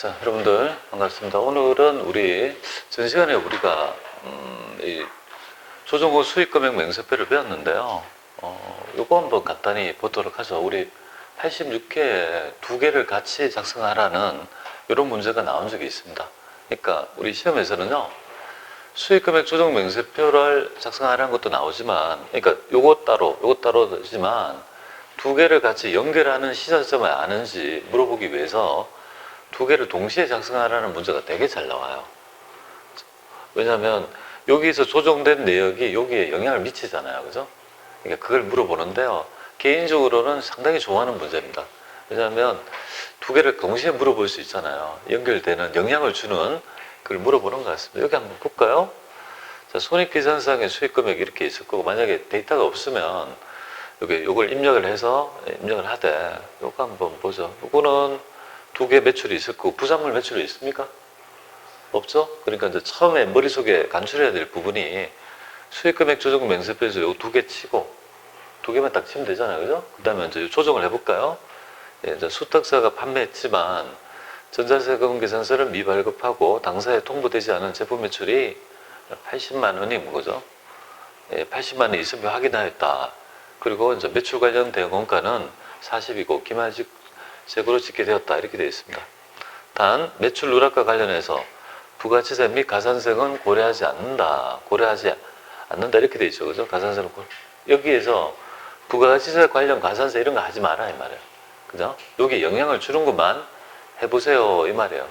자, 여러분들 반갑습니다. 오늘은 우리 전 시간에 우리가 음, 이 조정호 수익금액 맹세표를 배웠는데요. 어, 요거 한번 간단히 보도록 하죠. 우리 86회 두 개를 같이 작성하라는 이런 문제가 나온 적이 있습니다. 그러니까 우리 시험에서는요. 수익금액 조정 맹세표를 작성하라는 것도 나오지만, 그러니까 요거 따로, 요거 따로지만 두 개를 같이 연결하는 시사점을 아는지 물어보기 위해서 두 개를 동시에 작성하라는 문제가 되게 잘 나와요. 왜냐하면 여기서 조정된 내역이 여기에 영향을 미치잖아요. 그죠? 그러니까 그걸 물어보는데요. 개인적으로는 상당히 좋아하는 문제입니다. 왜냐하면 두 개를 동시에 물어볼 수 있잖아요. 연결되는 영향을 주는 그걸 물어보는 것 같습니다. 여기 한번 볼까요? 자, 손익계산상의 수익금액이 이렇게 있을 거고 만약에 데이터가 없으면 여기 요걸 입력을 해서 입력을 하되 요거 한번 보죠. 요거는 두개 매출이 있을 거고 부산물 매출이 있습니까? 없죠? 그러니까 이제 처음에 머릿속에 간추려야 될 부분이 수익금액 조정 맹세표에서 요 두 개 치고 두 개만 딱 치면 되잖아요. 그죠? 그 다음에 이제 조정을 해볼까요? 예, 이제 수탁사가 판매했지만 전자세금 계산서를 미발급하고 당사에 통보되지 않은 제품 매출이 80만 원인 거죠. 예, 80만 원이 있으면 확인하였다. 그리고 이제 매출 관련 대원가는 40이고 기말직 세금으로 짓게 되었다. 이렇게 되어 있습니다. 단 매출 누락과 관련해서 부가치세 및 가산세는 고려하지 않는다. 고려하지 않는다. 이렇게 되어 있죠. 그죠? 가산세는 고... 여기에서 부가치세 관련 가산세 이런 거 하지 마라 이 말이에요. 그죠? 여기 영향을 주는 것만 해보세요 이 말이에요.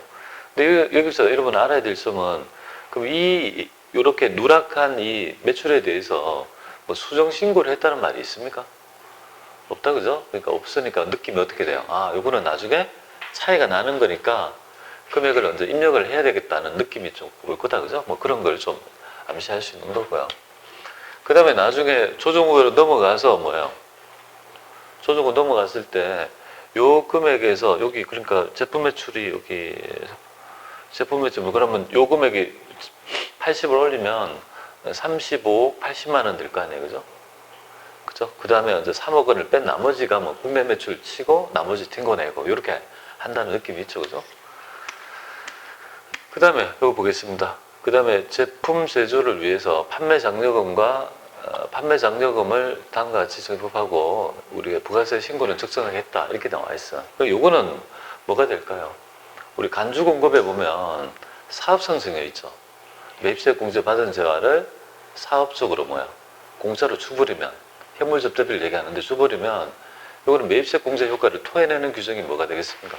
근데 여기- 여기서 여러분 알아야 될 점은 그럼 이 이렇게 누락한 이 매출에 대해서 뭐 수정 신고를 했다는 말이 있습니까? 없다 그죠? 그러니까 없으니까 느낌이 어떻게 돼요? 아 이거는 나중에 차이가 나는 거니까 금액을 먼저 입력을 해야 되겠다는 느낌이 좀 올 거다 그죠? 뭐 그런 걸 좀 암시할 수 있는 거고요. 그 다음에 나중에 조정후로 넘어가서 뭐예요? 조정후 넘어갔을 때 요 금액에서 여기 그러니까 제품 매출이 여기 제품 매출 뭐 그러면 요 금액이 80을 올리면 35억 80만 원 될 거 아니에요 그죠? 그죠? 그 다음에 이제 3억 원을 뺀 나머지가 뭐 국내 매출 치고 나머지 튕고 내고 이렇게 한다는 느낌이 있죠 그죠? 그 다음에 이거 보겠습니다. 그 다음에 제품 제조를 위해서 판매 장려금과 어, 판매 장려금을 다음과 같이 적립하고 우리가 부가세 신고는 적정하겠다 이렇게 나와 있어. 요거는 뭐가 될까요? 우리 간주 공급에 보면 사업성 정해 있죠. 매입세 공제 받은 재화를 사업적으로 뭐야 공짜로 주버리면 현물 접대비를 얘기하는데 주버리면 요거는 매입세 공제 효과를 토해내는 규정이 뭐가 되겠습니까?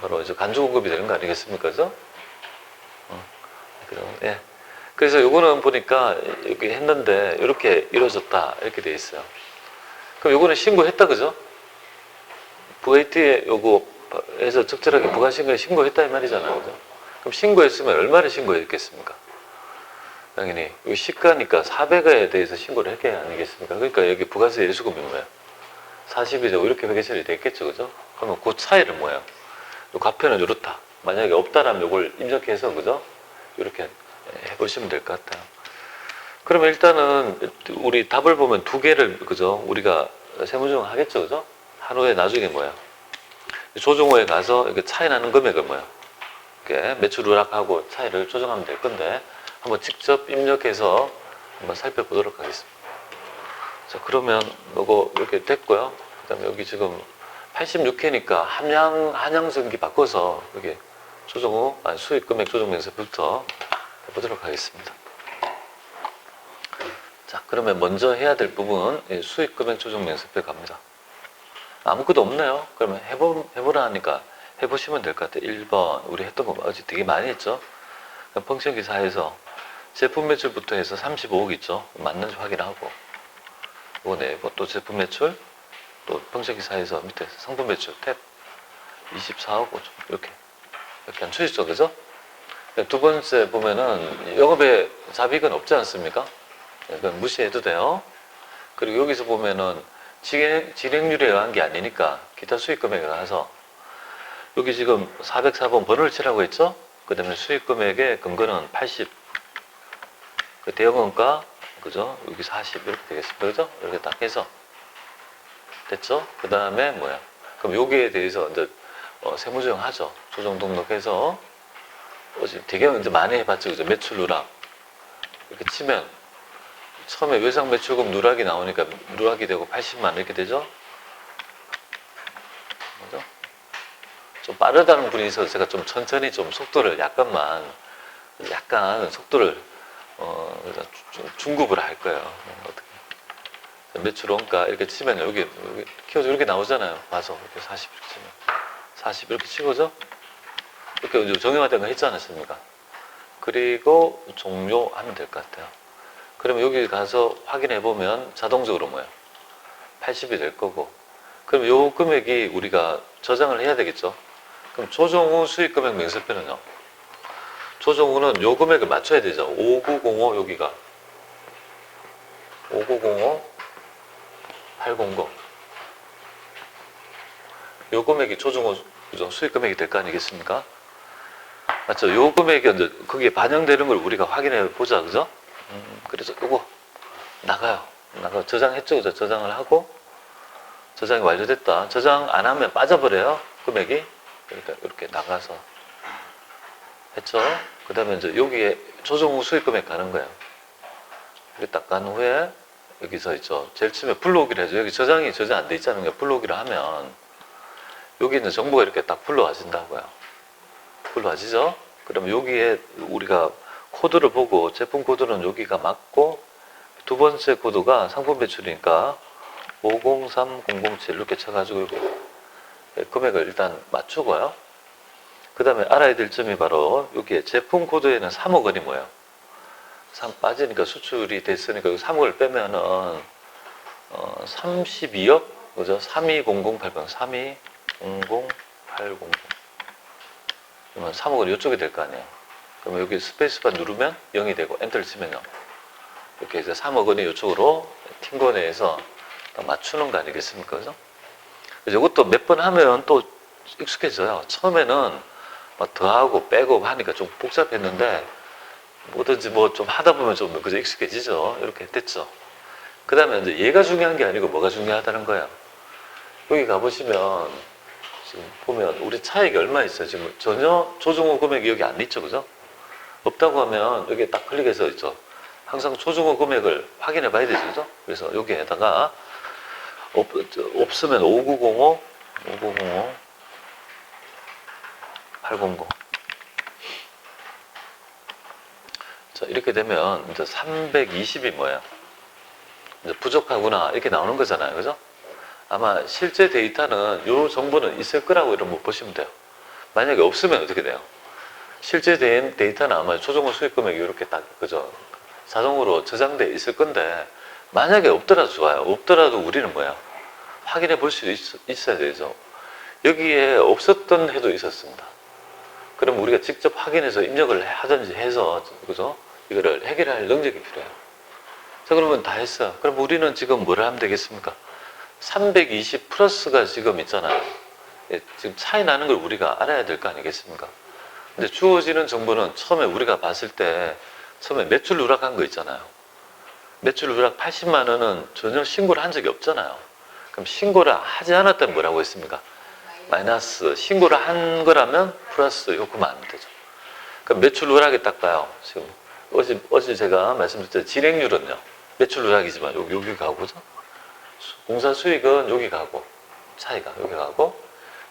바로 이제 간주 공급이 되는 거 아니겠습니까? 그죠? 어, 그럼 예. 그래서 요거는 보니까 이렇게 했는데 이렇게 이루어졌다 이렇게 돼 있어요. 그럼 요거는 신고했다 그죠? VAT에 요거에서 적절하게 부가신고에 신고했다 이 말이잖아요. 그죠? 그럼 신고했으면 얼마를 신고했겠습니까? 당연히 이 시가니까 400에 대해서 신고를 했게 아니겠습니까? 그러니까 여기 부가세 예수금이 뭐예요? 40이죠. 이렇게 회계처리 됐겠죠. 그죠? 그러면 그 차이를 뭐예요? 요 과표는 이렇다. 만약에 없다라면 이걸 입력해서 그죠? 이렇게 해보시면 될 것 같아요. 그러면 일단은 우리 답을 보면 두 개를 그죠? 우리가 세무조정 하겠죠. 그죠? 하루에 나중에 뭐야? 조정호에 가서 이렇게 차이 나는 금액을 뭐야? 매출 누락하고 차이를 조정하면 될 건데 한번 직접 입력해서 한번 살펴보도록 하겠습니다. 자, 그러면 이거 이렇게 됐고요. 그 다음에 여기 지금 86회니까 함양 한양전기 바꿔서 여기 조정 후 아니, 수익 금액 조정 명세부터 해보도록 하겠습니다. 자, 그러면 먼저 해야 될 부분 예, 수익 금액 조정 명세표 갑니다. 아무것도 없네요. 그러면 해보, 해보라 하니까 해보시면 될 것 같아요. 1번 우리 했던 거 어제 되게 많이 했죠. 펑션 기사에서 제품 매출부터 해서 35억 있죠. 맞는지 확인하고 이거 내고 또 제품 매출 또 펑션 기사에서 밑에 상품 매출 탭 24억 5천 이렇게 이렇게 안 추있죠, 그죠? 두 번째 보면은 영업에 잡익은 없지 않습니까? 이건 무시해도 돼요. 그리고 여기서 보면은 진행, 진행률에 의한 게 아니니까 기타 수익 금액에 가서 여기 지금 404번 번호를 치라고 했죠? 그 다음에 수익 금액의 근거는 80. 그 대형원가, 그죠? 여기 40 이렇게 되겠습니다. 그죠? 이렇게 딱 해서. 됐죠? 그 다음에 뭐야? 그럼 여기에 대해서 이제 어, 세무조정 하죠. 조정 등록해서 어제 되게 이제 많이 해봤죠. 그죠? 매출 누락. 이렇게 치면 처음에 외상 매출금 누락이 나오니까 누락이 되고 80만 원 이렇게 되죠. 그죠? 좀 빠르다는 분이 있어서 제가 좀 천천히 좀 속도를 약간만 약간 속도를 어좀 중급을 할 거예요. 어떻게 매출 원가 이렇게 치면 여기 여기 키워서 이렇게 나오잖아요. 봐서 이렇게 40 이렇게 치면 40 이렇게 치고죠. 이렇게 정형화된 거 했지 않았습니까? 그리고 종료하면 될 것 같아요. 그러면 여기 가서 확인해 보면 자동적으로 뭐예요? 80이 될 거고. 그럼 요 금액이 우리가 저장을 해야 되겠죠? 그럼 조정 후 수익 금액 명세표는요? 조정 후는 요 금액을 맞춰야 되죠. 5905 여기가. 5905 800. 요 금액이 조정 후 그죠? 수익 금액이 될 거 아니겠습니까? 맞죠? 요 금액이 이제 거기에 반영되는 걸 우리가 확인해 보자, 그죠? 음, 그래서 요거 나가요. 나가 저장했죠, 그죠? 저장을 하고 저장이 완료됐다. 저장 안 하면 빠져버려요, 금액이. 그러니까 이렇게 나가서 했죠. 그 다음에 이제 여기에 조정 후 수익 금액 가는 거예요. 이렇게 딱 간 후에 여기서 있죠. 제일 처음에 불러오기를 해줘. 여기 저장이 저장 안 돼 있잖아요. 불러오기를 하면 여기 있는 정보가 이렇게 딱 불러와진다고요. 불러와지죠? 그러면 여기에 우리가 코드를 보고 제품 코드는 여기가 맞고 두 번째 코드가 상품 배출이니까 503007 이렇게 쳐가지고 여기 금액을 일단 맞추고요. 그 다음에 알아야 될 점이 바로 여기에 제품 코드에는 3억 원이 뭐예요? 3 빠지니까 수출이 됐으니까 3억을 빼면은 어, 32억 그죠? 320080 320080 그러면 3억은 이쪽이 될 거 아니에요. 그러면 여기 스페이스바 누르면 0이 되고 엔터를 치면요. 이렇게 해서 3억 원이 이쪽으로 팀거 내에서 다 맞추는 거 아니겠습니까? 그죠? 이것도 몇 번 하면 또 익숙해져요. 처음에는 막 더하고 빼고 하니까 좀 복잡했는데 뭐든지 뭐 좀 하다 보면 좀 그저 익숙해지죠. 이렇게 됐죠. 그 다음에 이제 얘가 중요한 게 아니고 뭐가 중요하다는 거예요. 여기 가보시면 지금 보면 우리 차익이 얼마 있어요? 지금 전혀 조정호 금액이 여기 안 있죠, 그죠? 없다고 하면 여기 딱 클릭해서 있죠. 항상 조정호 금액을 확인해 봐야 되죠, 그죠? 그래서 여기에다가 없, 저, 없으면 5905, 5905, 800. 자, 이렇게 되면 이제 320이 뭐예요? 이제 부족하구나. 이렇게 나오는 거잖아요, 그죠? 아마 실제 데이터는 이 정보는 있을 거라고 이런 거 보시면 돼요. 만약에 없으면 어떻게 돼요? 실제 데- 데이터는 아마 조정호 수익 금액이 이렇게 딱 그죠? 자동으로 저장돼 있을 건데 만약에 없더라도 좋아요. 없더라도 우리는 뭐야? 확인해 볼 수 있어야 되죠. 여기에 없었던 해도 있었습니다. 그럼 우리가 직접 확인해서 입력을 하든지 해서 그죠? 이거를 해결할 능력이 필요해요. 자 그러면 다 했어요. 그럼 우리는 지금 뭘 하면 되겠습니까? 320 플러스가 지금 있잖아요. 예, 지금 차이 나는 걸 우리가 알아야 될 거 아니겠습니까? 근데 주어지는 정보는 처음에 우리가 봤을 때 처음에 매출 누락한 거 있잖아요. 매출 누락 80만 원은 전혀 신고를 한 적이 없잖아요. 그럼 신고를 하지 않았다면 뭐라고 했습니까? 마이너스 신고를 한 거라면 플러스 요금만 하면 되죠. 그럼 매출 누락이 딱 봐요. 지금 어제 어제 제가 말씀드렸죠. 진행률은요. 매출 누락이지만 여기 여기 가고죠. 공사 수익은 여기 가고 차이가 여기 가고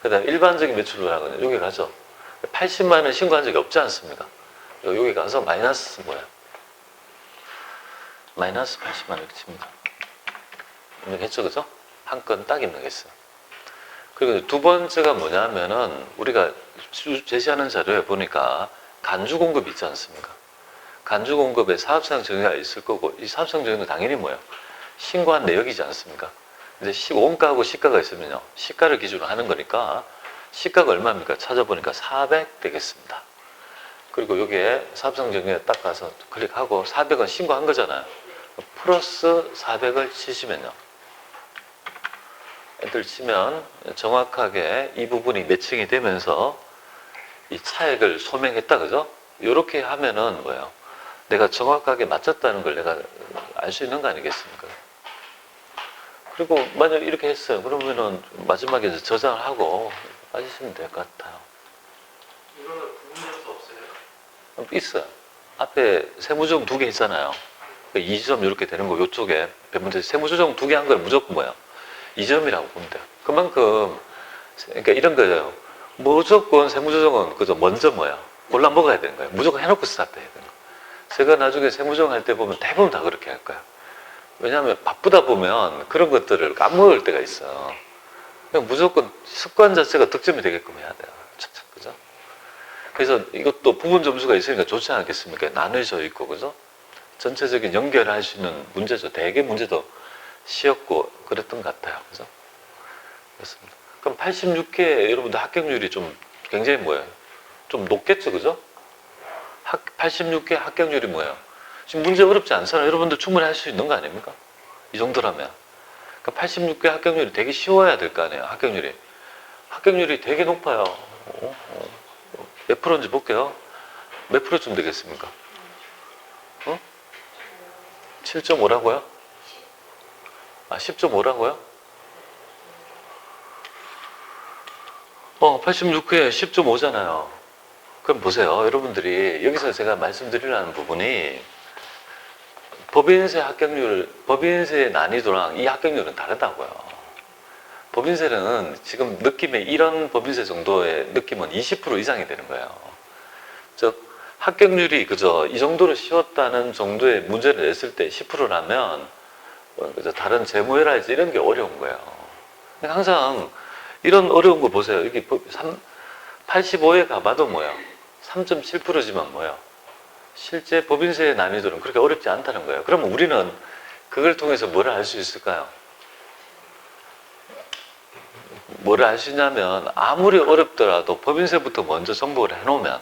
그다음 에 일반적인 매출 누락은 여기 가죠. 80만 원 신고한 적이 없지 않습니까? 여기 가서 마이너스 뭐야? 마이너스 80만 원 이렇게 칩니다. 입력했죠, 그죠? 한 건 딱 입력했어요. 그리고 두 번째가 뭐냐면은 우리가 수- 제시하는 자료에 보니까 간주 공급 있지 않습니까? 간주 공급에 사업상 정의가 있을 거고 이 사업상 정의는 당연히 뭐예요? 신고한 내역이지 않습니까? 근데 시, 원가하고 시가가 있으면요. 시가를 기준으로 하는 거니까 시가가 얼마입니까? 찾아보니까 400 되겠습니다. 그리고 여기에 사업상 정의에 딱 가서 클릭하고 400은 신고한 거잖아요. 플러스 400을 치시면요. 엔터를 치면 정확하게 이 부분이 매칭이 되면서 이 차액을 소명했다 그죠? 이렇게 하면은 뭐예요? 내가 정확하게 맞췄다는 걸 내가 알 수 있는 거 아니겠습니까? 그리고 만약 이렇게 했어요. 그러면은 마지막에 저장을 하고 빠지시면 될 것 같아요. 이거는 부분 점수 없어요? 어, 있어요. 앞에 세무조정 두 개 있잖아요. 2점 이렇게 되는 거 이쪽에 배문제 세무조정 두 개 한 걸 무조건 뭐야? 2점이라고 보면 돼요. 그만큼 그러니까 이런 거예요. 무조건 세무조정은 그저 먼저 뭐야? 골라 먹어야 되는 거예요. 무조건 해놓고 스타트해야 되는 거예요. 제가 나중에 세무조정 할 때 보면 대부분 다 그렇게 할 거예요. 왜냐하면 바쁘다 보면 그런 것들을 까먹을 때가 있어요. 그냥 무조건 습관 자체가 득점이 되게끔 해야 돼요. 착착 그죠? 그래서 이것도 부분 점수가 있으니까 좋지 않겠습니까? 나눠져 있고 그죠? 전체적인 연결할 수 있는 문제죠. 대개 문제도 쉬웠고 그랬던 것 같아요. 그죠? 그렇습니다. 그럼 86회 여러분들 합격률이 좀 굉장히 뭐예요? 좀 높겠죠, 그죠? 학, 86회 합격률이 뭐예요? 지금 문제 어렵지 않잖아요. 여러분들 충분히 할 수 있는 거 아닙니까? 이 정도라면. 그러니까 86회 합격률이 되게 쉬워야 될 거 아니에요, 합격률이. 합격률이 되게 높아요. 어, 어, 어. 몇 프로인지 볼게요. 몇 프로쯤 되겠습니까? 어? 7.5라고요? 아, 10.5라고요? 어, 86회에 10.5잖아요. 그럼 보세요. 여러분들이 여기서 제가 말씀드리려는 부분이 법인세 합격률, 법인세 난이도랑 이 합격률은 다르다고요. 법인세는 지금 느낌에 이런 법인세 정도의 느낌은 20% 이상이 되는 거예요. 즉, 합격률이 그저 이 정도로 쉬웠다는 정도의 문제를 냈을 때 10%라면 그저 다른 재무회라든지 이런 게 어려운 거예요. 항상 이런 어려운 거 보세요. 여기 85에 가봐도 뭐야? 3.7%지만 뭐야? 실제 법인세의 난이도는 그렇게 어렵지 않다는 거예요. 그러면 우리는 그걸 통해서 뭐를 알 수 있을까요? 뭐를 알 수 있냐면 아무리 어렵더라도 법인세부터 먼저 정복을 해놓으면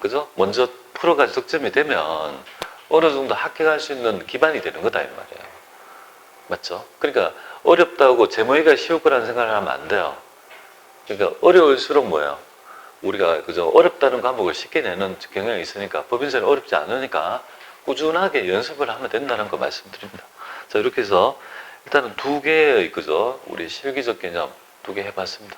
그죠? 먼저 프로가 득점이 되면 어느 정도 합격할 수 있는 기반이 되는 거다 이 말이에요. 맞죠? 그러니까 어렵다고 제모이가 쉬울 거라는 생각을 하면 안 돼요. 그러니까 어려울수록 뭐예요? 우리가 그저 어렵다는 과목을 쉽게 내는 경향이 있으니까 법인세는 어렵지 않으니까 꾸준하게 연습을 하면 된다는 거 말씀드립니다. 자 이렇게 해서 일단은 두 개의 그죠 우리 실기적 개념 두 개 해봤습니다.